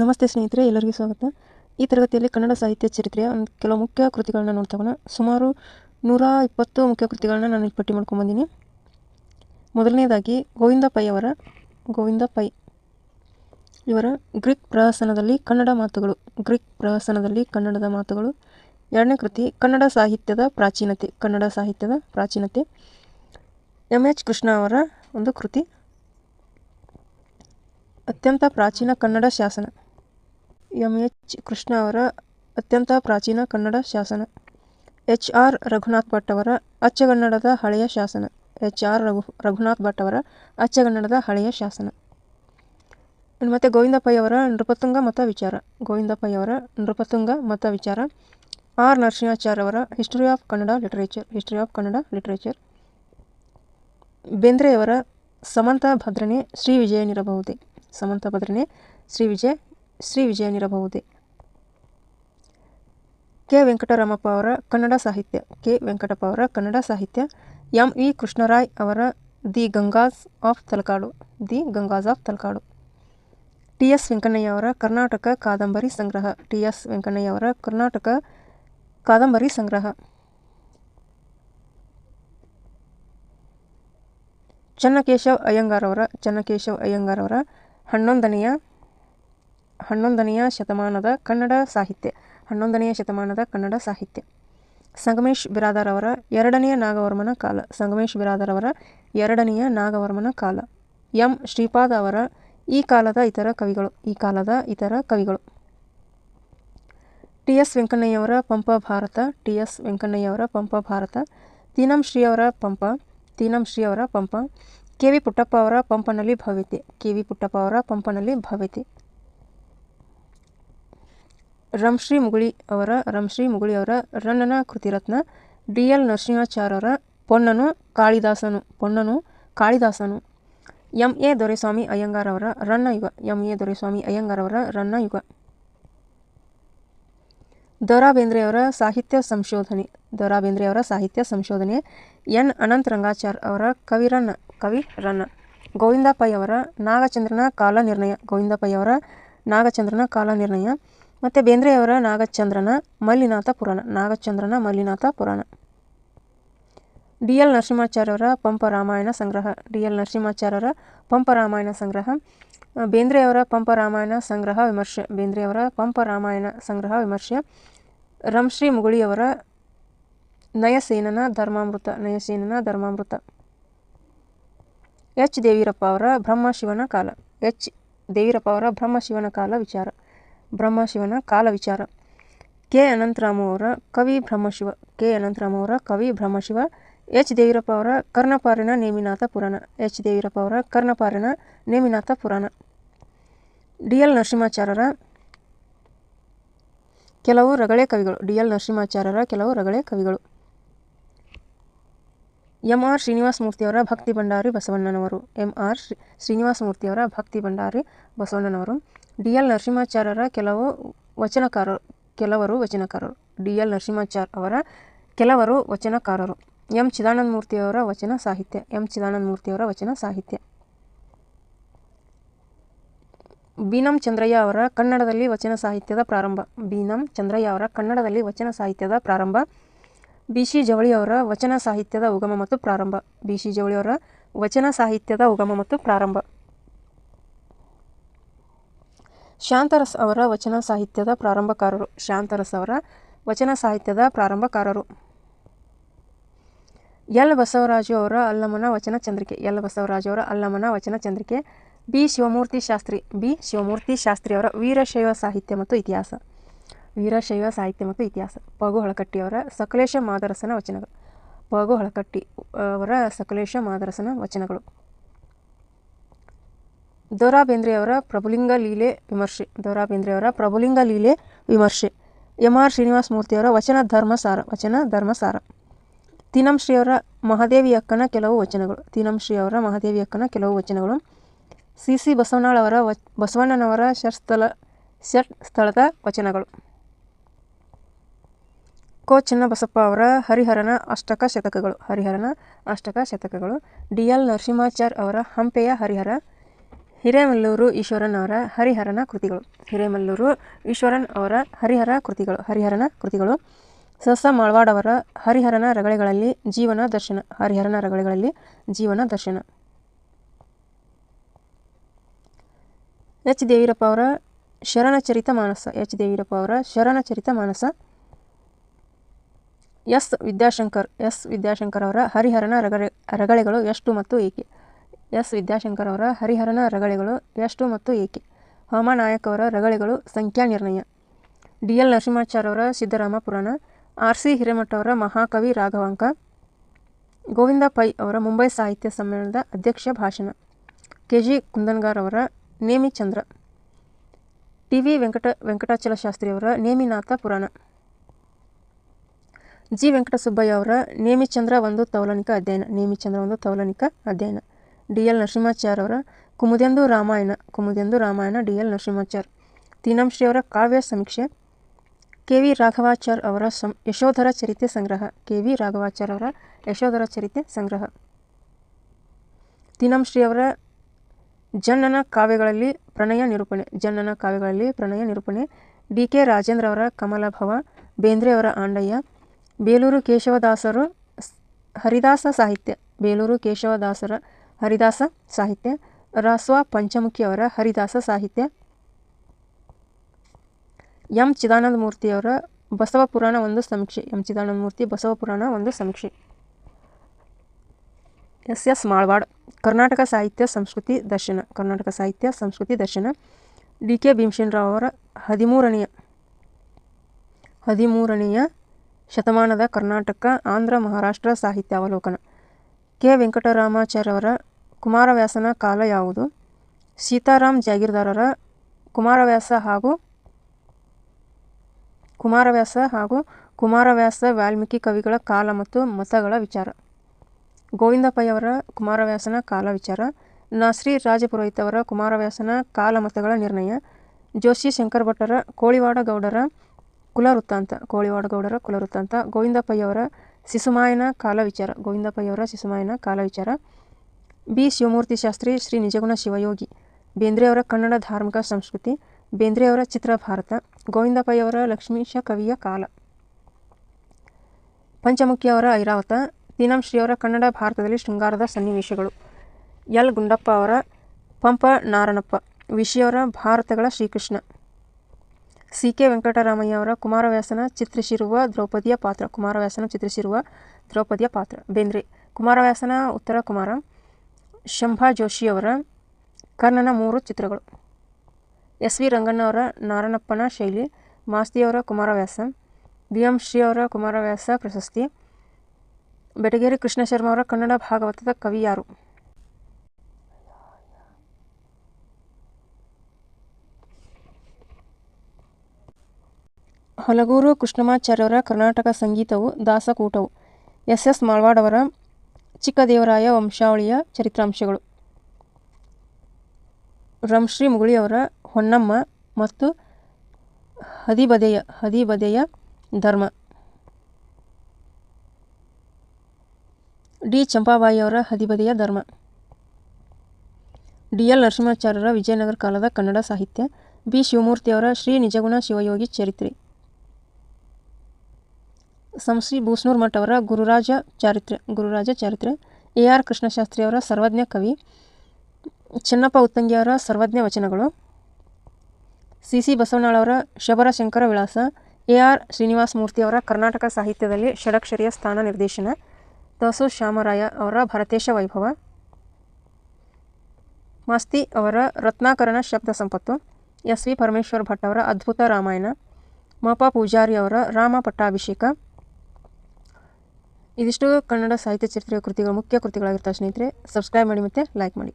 ನಮಸ್ತೆ ಸ್ನೇಹಿತರೆ, ಎಲ್ಲರಿಗೂ ಸ್ವಾಗತ. ಈ ತರಗತಿಯಲ್ಲಿ ಕನ್ನಡ ಸಾಹಿತ್ಯ ಚರಿತ್ರೆಯ ಒಂದು ಕೆಲವು ಮುಖ್ಯ ಕೃತಿಗಳನ್ನ ನೋಡ್ತಾವಣ ಸುಮಾರು ನೂರ ಇಪ್ಪತ್ತು ಮುಖ್ಯ ಕೃತಿಗಳನ್ನ ನಾನು ಪಟ್ಟಿ ಮಾಡ್ಕೊಂಬಂದಿನಿ ಮೊದಲನೇದಾಗಿ ಗೋವಿಂದ ಪೈ ಅವರ ಗೋವಿಂದ ಪೈ ಇವರ ಗ್ರೀಕ್ ಪ್ರಹಸನದಲ್ಲಿ ಕನ್ನಡ ಮಾತುಗಳು, ಗ್ರೀಕ್ ಪ್ರಹಸನದಲ್ಲಿ ಕನ್ನಡದ ಮಾತುಗಳು. ಎರಡನೇ ಕೃತಿ, ಕನ್ನಡ ಸಾಹಿತ್ಯದ ಪ್ರಾಚೀನತೆ, ಕನ್ನಡ ಸಾಹಿತ್ಯದ ಪ್ರಾಚೀನತೆ. ಎಂ ಎಚ್ ಕೃಷ್ಣ ಅವರ ಒಂದು ಕೃತಿ, ಅತ್ಯಂತ ಪ್ರಾಚೀನ ಕನ್ನಡ ಶಾಸನ. ಎಂ. ಎಚ್. ಕೃಷ್ಣ ಅವರ ಅತ್ಯಂತ ಪ್ರಾಚೀನ ಕನ್ನಡ ಶಾಸನ. ಎಚ್. ಆರ್. ರಘುನಾಥ್ ಭಟ್ ಅವರ ಅಚ್ಚಗನ್ನಡದ ಹಳೆಯ ಶಾಸನ. ಎಚ್. ಆರ್. ರಘು, ರಘುನಾಥ್ ಭಟ್ ಅವರ ಅಚ್ಚಗನ್ನಡದ ಹಳೆಯ ಶಾಸನ. ಇನ್ನು ಮತ್ತು ಗೋವಿಂದ ಪೈ ಅವರ ನೃಪತುಂಗ ಮತ ವಿಚಾರ. ಗೋವಿಂದ ಪೈ ಅವರ ನೃಪತುಂಗ ಮತ ವಿಚಾರ. ಆರ್. ನರಸಿಂಹಾಚಾರ್ಯ ಅವರ history of Kannada literature, history of Kannada literature. ಬೇಂದ್ರೆಯವರ ಸಮಂತ ಭದ್ರನೆ ಶ್ರೀ ವಿಜಯನಿರಬಹುದೇ. ಸಮಂತ ಭದ್ರನೆ ಶ್ರೀ ವಿಜಯ ಶ್ರೀ ವಿಜಯನಿರಬಹುದೇ. ಕೆ. ವೆಂಕಟರಾಮಪ್ಪ ಅವರ ಕನ್ನಡ ಸಾಹಿತ್ಯ. ಕೆ. ವೆಂಕಟಪ್ಪ ಅವರ ಕನ್ನಡ ಸಾಹಿತ್ಯ. ಎಂ. ಇ. ಕೃಷ್ಣರಾಯ್ ಅವರ the Gangas of Talakad. The Gangas of Talakad. T. S. Venkannaiah ಅವರ ಕರ್ನಾಟಕ ಕಾದಂಬರಿ ಸಂಗ್ರಹ. ಟಿ. ಎಸ್. ವೆಂಕಣ್ಣಯ್ಯ ಅವರ ಕರ್ನಾಟಕ ಕಾದಂಬರಿ ಸಂಗ್ರಹ. ಚನ್ನಕೇಶವ್ ಅಯ್ಯಂಗಾರ್ ಅವರ ಚನ್ನಕೇಶವ್ ಅಯ್ಯಂಗಾರ್ ಅವರ ಹನ್ನೊಂದನೆಯ ಹನ್ನೊಂದನೆಯ ಶತಮಾನದ ಕನ್ನಡ ಸಾಹಿತ್ಯ. ಹನ್ನೊಂದನೆಯ ಶತಮಾನದ ಕನ್ನಡ ಸಾಹಿತ್ಯ. ಸಂಗಮೇಶ್ ಬಿರಾದಾರ್ ಅವರ ಎರಡನೆಯ ನಾಗವರ್ಮನ ಕಾಲ. ಸಂಗಮೇಶ್ ಬಿರಾದಾರ್ ಅವರ ಎರಡನೆಯ ನಾಗವರ್ಮನ ಕಾಲ. ಎಂ. ಶ್ರೀಪಾದ ಅವರ ಈ ಕಾಲದ ಇತರ ಕವಿಗಳು. ಈ ಕಾಲದ ಇತರ ಕವಿಗಳು. ಟಿ. ಎಸ್. ವೆಂಕಣ್ಣಯ್ಯವರ ಪಂಪ ಭಾರತ. ಟಿ. ಎಸ್. ವೆಂಕಣ್ಣಯ್ಯವರ ಪಂಪ ಭಾರತ. ತೀನಂ ಶ್ರೀ ಅವರ ಪಂಪ. ತೀನಂ ಶ್ರೀ ಅವರ ಪಂಪ. ಕೆ. ವಿ. ಪುಟ್ಟಪ್ಪ ಅವರ ಪಂಪನಲ್ಲಿ ಭವ್ಯತೆ. ಕೆ. ವಿ. ಪುಟ್ಟಪ್ಪ ಅವರ ಪಂಪನಲ್ಲಿ ಭವ್ಯತೆ. ರಂಶ್ರೀ ಮುಗುಳಿ ಅವರ, ರಂಶ್ರೀ ಮುಗುಳಿ ಅವರ ರನ್ನನ ಕೃತಿರತ್ನ ಡಿ ಎಲ್ ನರಸಿಂಹಾಚಾರ್ಯರ ಪೊನ್ನನು ಕಾಳಿದಾಸನು ಪೊನ್ನನು ಕಾಳಿದಾಸನು. ಎಂ ಎ ದೊರೆಸ್ವಾಮಿ ಅಯ್ಯಂಗಾರ್ ಅವರ, ರನ್ನ ಯುಗ. ಎಂ ಎ ದೊರೆಸ್ವಾಮಿ ಅಯ್ಯಂಗಾರ್ ಅವರ, ರನ್ನ ಯುಗ. ದರಾ ಬೇಂದ್ರೆಯವರ ಸಾಹಿತ್ಯ ಸಂಶೋಧನೆ. ದರಾ ಬೇಂದ್ರೆಯವರ ಸಾಹಿತ್ಯ ಸಂಶೋಧನೆ. ಎನ್. ಅನಂತ ರಂಗಾಚಾರ್ ಅವರ ಕವಿರನ್ನ ಕವಿ ರನ್ನ. ಗೋವಿಂದ ಪೈ ಅವರ ನಾಗಚಂದ್ರನ ಕಾಲ ನಿರ್ಣಯ ಗೋವಿಂದ ಪೈ ಅವರ ನಾಗಚಂದ್ರನ ಕಾಲ ನಿರ್ಣಯ ಮತ್ತು ಬೇಂದ್ರೆಯವರ ನಾಗಚಂದ್ರನ, ಮಲ್ಲಿನಾಥ ಪುರಾಣ. ನಾಗಚಂದ್ರನ, ಮಲ್ಲಿನಾಥ ಪುರಾಣ. ಡಿ ಎಲ್ ನರಸಿಂಹಾಚಾರ್ಯವರ ಪಂಪ ರಾಮಾಯಣ ಸಂಗ್ರಹ. ಡಿ ಎಲ್ ನರಸಿಂಹಾಚಾರ್ಯರ ಪಂಪ ರಾಮಾಯಣ ಸಂಗ್ರಹ. ಬೇಂದ್ರೆಯವರ ಪಂಪ ರಾಮಾಯಣ ಸಂಗ್ರಹ ವಿಮರ್ಶೆ. ಬೇಂದ್ರೆಯವರ ಪಂಪ ರಾಮಾಯಣ ಸಂಗ್ರಹ ವಿಮರ್ಶೆ. ರಂಶ್ರೀ ಮುಗುಳಿಯವರ ನಯಸೇನನ ಧರ್ಮಾಮೃತ. ನಯಸೇನನ ಧರ್ಮಾಮೃತ. ಎಚ್. ದೇವೀರಪ್ಪ ಅವರ ಬ್ರಹ್ಮಶಿವನ ಕಾಲ. ಎಚ್. ದೇವೀರಪ್ಪ ಅವರ ಬ್ರಹ್ಮಶಿವನ ಕಾಲ ವಿಚಾರ. ಬ್ರಹ್ಮಶಿವನ ಕಾಲ ವಿಚಾರ ಕೆ. ಅನಂತರಾಮವರ ಅವರ ಕವಿ ಬ್ರಹ್ಮಶಿವ, ಕೆ. ಅನಂತರಾಮವರ ಅವರ ಕವಿ ಬ್ರಹ್ಮಶಿವ, ಎಚ್. ದೇವೀರಪ್ಪ ಅವರ ಕರ್ಣಪಾರಿನ ನೇಮಿನಾಥ ಪುರಾಣ, ಎಚ್. ದೇವೀರಪ್ಪ ಅವರ ಕರ್ಣಪಾರಿನ ನೇಮಿನಾಥ ಪುರಾಣ. ಡಿ. ಎಲ್. ನರಸಿಂಹಾಚಾರ್ಯರ ಕೆಲವು ರಗಳೆ ಕವಿಗಳು. ಡಿ. ಎಲ್. ನರಸಿಂಹಾಚಾರ್ಯರ ಕೆಲವು ರಗಳೆ ಕವಿಗಳು. ಎಂ. ಆರ್. ಶ್ರೀನಿವಾಸ ಮೂರ್ತಿಯವರ ಭಕ್ತಿ ಭಂಡಾರಿ ಬಸವಣ್ಣನವರು. ಎಂ. ಆರ್. ಶ್ರೀ ಶ್ರೀನಿವಾಸ ಮೂರ್ತಿಯವರ ಭಕ್ತಿ ಭಂಡಾರಿ ಬಸವಣ್ಣನವರು. ಡಿ ಎಲ್ ನರಸಿಂಹಾಚಾರ್ಯರ ಕೆಲವು ವಚನಕಾರರು ಕೆಲವರು ವಚನಕಾರರು. ಡಿ ಎಲ್ ನರಸಿಂಹಾಚಾರ್ ಅವರ ಕೆಲವರು ವಚನಕಾರರು. ಎಂ ಚಿದಾನಂದ ಮೂರ್ತಿಯವರ ವಚನ ಸಾಹಿತ್ಯ. ಎಂ ಚಿದಾನಂದ ಮೂರ್ತಿಯವರ ವಚನ ಸಾಹಿತ್ಯ. ಬೀನಂ ಚಂದ್ರಯ್ಯ ಅವರ ಕನ್ನಡದಲ್ಲಿ ವಚನ ಸಾಹಿತ್ಯದ ಪ್ರಾರಂಭ. ಬೀನಂ ಚಂದ್ರಯ್ಯ ಅವರ ಕನ್ನಡದಲ್ಲಿ ವಚನ ಸಾಹಿತ್ಯದ ಪ್ರಾರಂಭ. ಬಿ ಸಿ ಜವಳಿ ಅವರ ವಚನ ಸಾಹಿತ್ಯದ ಉಗಮ ಮತ್ತು ಪ್ರಾರಂಭ. ಬಿ ಸಿ ಜವಳಿ ಅವರ ವಚನ ಸಾಹಿತ್ಯದ ಉಗಮ ಮತ್ತು ಪ್ರಾರಂಭ. ಶಾಂತರಸ್ ಅವರ ವಚನ ಸಾಹಿತ್ಯದ ಪ್ರಾರಂಭಕಾರರು. ಶಾಂತರಸ್ ಅವರ ವಚನ ಸಾಹಿತ್ಯದ ಪ್ರಾರಂಭಕಾರರು. ಎಲ್. ಬಸವರಾಜು ಅವರ ಅಲ್ಲಮನ ವಚನ ಚಂದ್ರಿಕೆ. ಎಲ್. ಬಸವರಾಜು ಅವರ ಅಲ್ಲಮನ ವಚನ ಚಂದ್ರಿಕೆ. ಬಿ. ಶಿವಮೂರ್ತಿ ಶಾಸ್ತ್ರಿ. ಬಿ. ಶಿವಮೂರ್ತಿ ಶಾಸ್ತ್ರಿ ಅವರ ವೀರಶೈವ ಸಾಹಿತ್ಯ ಮತ್ತು ಇತಿಹಾಸ. ವೀರಶೈವ ಸಾಹಿತ್ಯ ಮತ್ತು ಇತಿಹಾಸ. ಪಗು ಹಳಕಟ್ಟಿಯವರ ಸಕಲೇಶ ಮಾದರಸನ ವಚನಗಳು. ಪಗು ಹಳಕಟ್ಟಿ ಅವರ ಸಕಲೇಶ ಮಾದರಸನ ವಚನಗಳು. ದೊರಾ ಬೇಂದ್ರೆಯವರ ಪ್ರಭುಲಿಂಗ ಲೀಲೆ ವಿಮರ್ಶೆ. ದೋರಾ ಬೇಂದ್ರೆಯವರ ಪ್ರಭುಲಿಂಗ ಲೀಲೆ ವಿಮರ್ಶೆ. ಎಂ ಆರ್ ಶ್ರೀನಿವಾಸ ಮೂರ್ತಿಯವರ ವಚನ ಧರ್ಮಸಾರ ವಚನ ಧರ್ಮಸಾರ ತೀನಂಶ್ರೀಯವರ ಶ್ರೀಯವರ ಮಹಾದೇವಿ ಅಕ್ಕನ ಕೆಲವು ವಚನಗಳು. ತೀನಂ ಶ್ರೀಯವರ ಮಹಾದೇವಿ ಅಕ್ಕನ ಕೆಲವು ವಚನಗಳು. ಸಿ ಸಿ ಬಸವನಾಳ್ ಅವರ ವ ಬಸವಣ್ಣನವರ ಷಟ್ಸ್ಥಳ ಷಟ್ ಸ್ಥಳದ ವಚನಗಳು. ಕೋ ಚೆನ್ನಬಸಪ್ಪ ಅವರ ಹರಿಹರನ ಅಷ್ಟಕ ಶತಕಗಳು. ಹರಿಹರನ ಅಷ್ಟಕ ಶತಕಗಳು. ಡಿ ಎಲ್ ನರಸಿಂಹಾಚಾರ್ ಅವರ ಹಂಪೆಯ ಹರಿಹರ ಹಿರೇಮಲ್ಲೂರು ಈಶ್ವರನ್ ಅವರ ಹರಿಹರನ ಕೃತಿಗಳು. ಹಿರೇಮಲ್ಲೂರು ಈಶ್ವರನ್ ಅವರ ಹರಿಹರ ಕೃತಿಗಳು. ಹರಿಹರನ ಕೃತಿಗಳು. ಸಸ ಮಾಳ್ವಾಡ್ ಅವರ ಹರಿಹರನ ರಗಳೆಗಳಲ್ಲಿ ಜೀವನ ದರ್ಶನ. ಹರಿಹರನ ರಗಳೆಗಳಲ್ಲಿ ಜೀವನ ದರ್ಶನ. ಎಚ್. ದೇವೀರಪ್ಪ ಅವರ ಶರಣಚರಿತ ಮಾನಸ. ಎಚ್. ದೇವೀರಪ್ಪ ಅವರ ಶರಣಚರಿತ ಮಾನಸ. ಎಸ್. ವಿದ್ಯಾಶಂಕರ್. ಎಸ್. ವಿದ್ಯಾಶಂಕರ್ ಅವರ ಹರಿಹರನ ರಗಳೆ ರಗಳೆಗಳು ಎಷ್ಟು ಮತ್ತು ಏಕೆ? ಎಸ್. ವಿದ್ಯಾಶಂಕರ್ ಅವರ ಹರಿಹರನ ರಗಳೆಗಳು ಎಷ್ಟು ಮತ್ತು ಏಕೆ. ನಾಯಕ್ ಅವರ ರಗಳೆಗಳು ಸಂಖ್ಯಾ ನಿರ್ಣಯ. ಡಿ. ಎಲ್. ನರಸಿಂಹಾಚಾರ್ ಅವರ ಸಿದ್ದರಾಮ ಪುರಾಣ ಆರ್. ಸಿ. ಹಿರೇಮಠ ಅವರ ಮಹಾಕವಿ ರಾಘವಾಂಕ. ಗೋವಿಂದ ಪೈ ಅವರ ಮುಂಬೈ ಸಾಹಿತ್ಯ ಸಮ್ಮೇಳನದ ಅಧ್ಯಕ್ಷ ಭಾಷಣ. ಕೆ. ಜಿ. ಕುಂದನ್ಗಾರ್ ಅವರ ನೇಮಿ ಚಂದ್ರ. ಟಿ. ವಿ. ವೆಂಕಟ ವೆಂಕಟಾಚಲ ಶಾಸ್ತ್ರಿ ಅವರ ನೇಮಿನಾಥ ಪುರಾಣ. ಜಿ. ವೆಂಕಟಸುಬ್ಬಯ್ಯ ಅವರ ನೇಮಿಚಂದ್ರ ಒಂದು ತೌಲನಿಕ ಅಧ್ಯಯನ. ನೇಮಿಚಂದ್ರ ಒಂದು ತೌಲನಿಕ ಅಧ್ಯಯನ. ಡಿ ಎಲ್ ನರಸಿಂಹಾಚಾರ್ ಅವರ ಕುಮುದೆಂದು ರಾಮಾಯಣ ಕುಮುದೆಂದು ರಾಮಾಯಣ ಡಿ ಎಲ್ ನರಸಿಂಹಾಚಾರ್. ತೀನಂಶ್ರೀ ಅವರ ಕಾವ್ಯ ಸಮೀಕ್ಷೆ, ಕೆ ವಿ ರಾಘವಾಚಾರ್ ಅವರ ಸಂ, ಯಶೋಧರ ಚರಿತೆ ಸಂಗ್ರಹ, ಕೆ ವಿ ರಾಘವಾಚಾರ್ ಅವರ ಯಶೋಧರ ಚರಿತೆ ಸಂಗ್ರಹ. ತೀನಂಶ್ರೀ ಅವರ ಜನ್ನನ ಕಾವ್ಯಗಳಲ್ಲಿ ಪ್ರಣಯ ನಿರೂಪಣೆ ಜನ್ನನ ಕಾವ್ಯಗಳಲ್ಲಿ ಪ್ರಣಯ ನಿರೂಪಣೆ, ಡಿ ಕೆ ರಾಜೇಂದ್ರ ಅವರ ಕಮಲಭವ, ಬೇಂದ್ರೆ ಅವರ ಆಂಡಯ್ಯ, ಬೇಲೂರು ಕೇಶವದಾಸರು ಹರಿದಾಸ ಸಾಹಿತ್ಯ, ಬೇಲೂರು ಕೇಶವದಾಸರ ಹರಿದಾಸ ಸಾಹಿತ್ಯ, ರಾಸ್ವ ಪಂಚಮುಖಿಯವರ ಹರಿದಾಸ ಸಾಹಿತ್ಯ, ಎಂ ಚಿದಾನಂದ ಮೂರ್ತಿಯವರ ಬಸವ ಪುರಾಣ ಒಂದು ಸಮೀಕ್ಷೆ, ಎಂ ಚಿದಾನಂದ ಮೂರ್ತಿ ಬಸವ ಪುರಾಣ ಒಂದು ಸಮೀಕ್ಷೆ. ಎಸ್ ಎಸ್ ಮಾಳ್ವಾಡ್, ಕರ್ನಾಟಕ ಸಾಹಿತ್ಯ ಸಂಸ್ಕೃತಿ ದರ್ಶನ, ಕರ್ನಾಟಕ ಸಾಹಿತ್ಯ ಸಂಸ್ಕೃತಿ ದರ್ಶನ, ಡಿ ಕೆ ಭೀಮಸೇನರಾವ್ ಅವರ ಹದಿಮೂರನೆಯ ಹದಿಮೂರನೆಯ ಶತಮಾನದ ಕರ್ನಾಟಕ, ಆಂಧ್ರ, ಮಹಾರಾಷ್ಟ್ರ ಸಾಹಿತ್ಯ ಅವಲೋಕನ ಕೆ. ವೆಂಕಟರಾಮಾಚಾರ್ಯವರ ಕುಮಾರವ್ಯಾಸನ ಕಾಲ ಯಾವುದು? ಸೀತಾರಾಮ್ ಜಾಗೀರ್ದಾರರ ಕುಮಾರವ್ಯಾಸ ಹಾಗೂ ಕುಮಾರವ್ಯಾಸ ಹಾಗೂ ಕುಮಾರವ್ಯಾಸ ವಾಲ್ಮೀಕಿ ಕವಿಗಳ ಕಾಲ ಮತ್ತು ಮತಗಳ ವಿಚಾರ. ಗೋವಿಂದ ಪೈಯವರ ಕುಮಾರವ್ಯಾಸನ ಕಾಲ ವಿಚಾರ. ನಾಸ್ರಿ ರಾಜಪುರೋಹಿತ್ ಕುಮಾರವ್ಯಾಸನ ಕಾಲ ಮತಗಳ ನಿರ್ಣಯ. ಜೋಶಿ ಶಂಕರ ಭಟ್ಟರ ಕೋಳಿವಾಡ ಗೌಡರ ಕುಲವೃತ್ತಾಂತ. ಕೋಳಿವಾಡ ಗೌಡರ ಕುಲವೃತ್ತಾಂತ. ಗೋವಿಂದ ಪೈ ಶಿಶುಮಾಯನ ಕಾಲ ವಿಚಾರ ಗೋವಿಂದಪ್ಪಯ್ಯವರ ಸಿಸುಮಾಯನ ಕಾಲ ವಿಚಾರ ಬಿ. ಶಿವಮೂರ್ತಿ ಶಾಸ್ತ್ರಿ ಶ್ರೀ ನಿಜಗುಣ ಶಿವಯೋಗಿ. ಬೇಂದ್ರೆಯವರ ಕನ್ನಡ ಧಾರ್ಮಿಕ ಸಂಸ್ಕೃತಿ. ಬೇಂದ್ರೆಯವರ ಚಿತ್ರ ಭಾರತ. ಗೋವಿಂದಪ್ಪಯ್ಯವರ ಲಕ್ಷ್ಮೀಶ ಕವಿಯ ಕಾಲ. ಪಂಚಮುಖಿಯವರ ಐರಾವತ. ತೀನಂ ಶ್ರೀಯವರ ಕನ್ನಡ ಭಾರತದಲ್ಲಿ ಶೃಂಗಾರದ ಸನ್ನಿವೇಶಗಳು. ಎಲ್. ಗುಂಡಪ್ಪ ಅವರ ಪಂಪ ನಾರಣಪ್ಪ. ವಿಷಯವರ ಭಾರತಗಳ ಶ್ರೀಕೃಷ್ಣ. ಸಿ ಕೆ ವೆಂಕಟರಾಮಯ್ಯ ಅವರ ಕುಮಾರವ್ಯಾಸನ ಚಿತ್ರಿಸಿರುವ ದ್ರೌಪದಿಯ ಪಾತ್ರ. ಕುಮಾರವ್ಯಾಸನ ಚಿತ್ರಿಸಿರುವ ದ್ರೌಪದಿಯ ಪಾತ್ರ. ಬೇಂದ್ರೆ, ಕುಮಾರವ್ಯಾಸನ ಉತ್ತರ ಕುಮಾರ, ಶಂಭಾ ಜೋಶಿಯವರ ಕರ್ಣನ ಮೂರು ಚಿತ್ರಗಳು. ಎಸ್ ವಿ ರಂಗಣ್ಣವರ ನಾರಣಪ್ಪನ ಶೈಲಿ ಮಾಸ್ತಿಯವರ ಕುಮಾರವ್ಯಾಸ ಬಿ ಎಂ ಶ್ರೀ ಅವರ ಕುಮಾರವ್ಯಾಸ ಪ್ರಶಸ್ತಿ, ಬೆಟಗೇರಿ ಕೃಷ್ಣ ಶರ್ಮ ಅವರ ಕನ್ನಡ ಭಾಗವತದ ಕವಿ ಯಾರು? ಹಲಗೂರು ಕೃಷ್ಣಮಾಚಾರ್ಯವರ ಕರ್ನಾಟಕ ಸಂಗೀತವು ದಾಸಕೂಟವು. ಎಸ್. ಎಸ್. ಮಾಳ್ವಾಡವರ ಚಿಕ್ಕದೇವರಾಯ ವಂಶಾವಳಿಯ ಚರಿತ್ರಾಂಶಗಳು. ರಂಶ್ರೀ ಮುಗುಳಿಯವರ ಹೊನ್ನಮ್ಮ ಮತ್ತು ಹದಿಬದೆಯ ಹದಿಬದೆಯ ಧರ್ಮ. ಡಿ. ಚಂಪಾಬಾಯಿಯವರ ಹದಿಬದೆಯ ಧರ್ಮ. ಡಿ. ಎಲ್. ನರಸಿಂಹಾಚಾರ್ಯರ ವಿಜಯನಗರ ಕಾಲದ ಕನ್ನಡ ಸಾಹಿತ್ಯ. ಬಿ. ಶಿವಮೂರ್ತಿಯವರ ಶ್ರೀ ನಿಜಗುಣ ಶಿವಯೋಗಿ ಚರಿತ್ರೆ. ಸಂಶ್ರೀ ಬೂಸ್ನೂರ್ ಮಠ ಅವರ ಗುರುರಾಜ ಚಾರಿತ್ರೆ ಗುರುರಾಜ ಚಾರಿತ್ರೆ ಎ ಆರ್ ಕೃಷ್ಣಶಾಸ್ತ್ರಿ ಅವರ ಸರ್ವಜ್ಞ ಕವಿ, ಚೆನ್ನಪ್ಪ ಉತ್ತಂಗಿಯವರ ಸರ್ವಜ್ಞ ವಚನಗಳು, ಸಿ ಸಿ ಬಸವಣ್ಣಳವರ ಶಬರ ಶಂಕರ ವಿಳಾಸ, ಎ ಆರ್ ಶ್ರೀನಿವಾಸ ಮೂರ್ತಿಯವರ ಕರ್ನಾಟಕ ಸಾಹಿತ್ಯದಲ್ಲಿ ಷಡಕ್ಷರಿಯ ಸ್ಥಾನ ನಿರ್ದೇಶನ ದಸು ಶ್ಯಾಮರಾಯ ಅವರ ಭರತೇಶ ವೈಭವ, ಮಾಸ್ತಿ ಅವರ ರತ್ನಾಕರಣ ಶಬ್ದ ಸಂಪತ್ತು, ಎಸ್ ವಿ ಪರಮೇಶ್ವರ್ ಭಟ್ ಅವರ ಅದ್ಭುತ ರಾಮಾಯಣ, ಮಪ ಪೂಜಾರಿ ಅವರ ರಾಮ ಪಟ್ಟಾಭಿಷೇಕ ಇದಿಷ್ಟು ಕನ್ನಡ ಸಾಹಿತ್ಯ ಚರಿತ್ರೆಯ ಕೃತಿಗಳು ಮುಖ್ಯ ಕೃತಿಗಳಾಗಿರ್ತಾವೆ ಸ್ನೇಹಿತರೆ. ಸಬ್ಸ್ಕ್ರೈಬ್ ಮಾಡಿ ಮತ್ತು ಲೈಕ್ ಮಾಡಿ.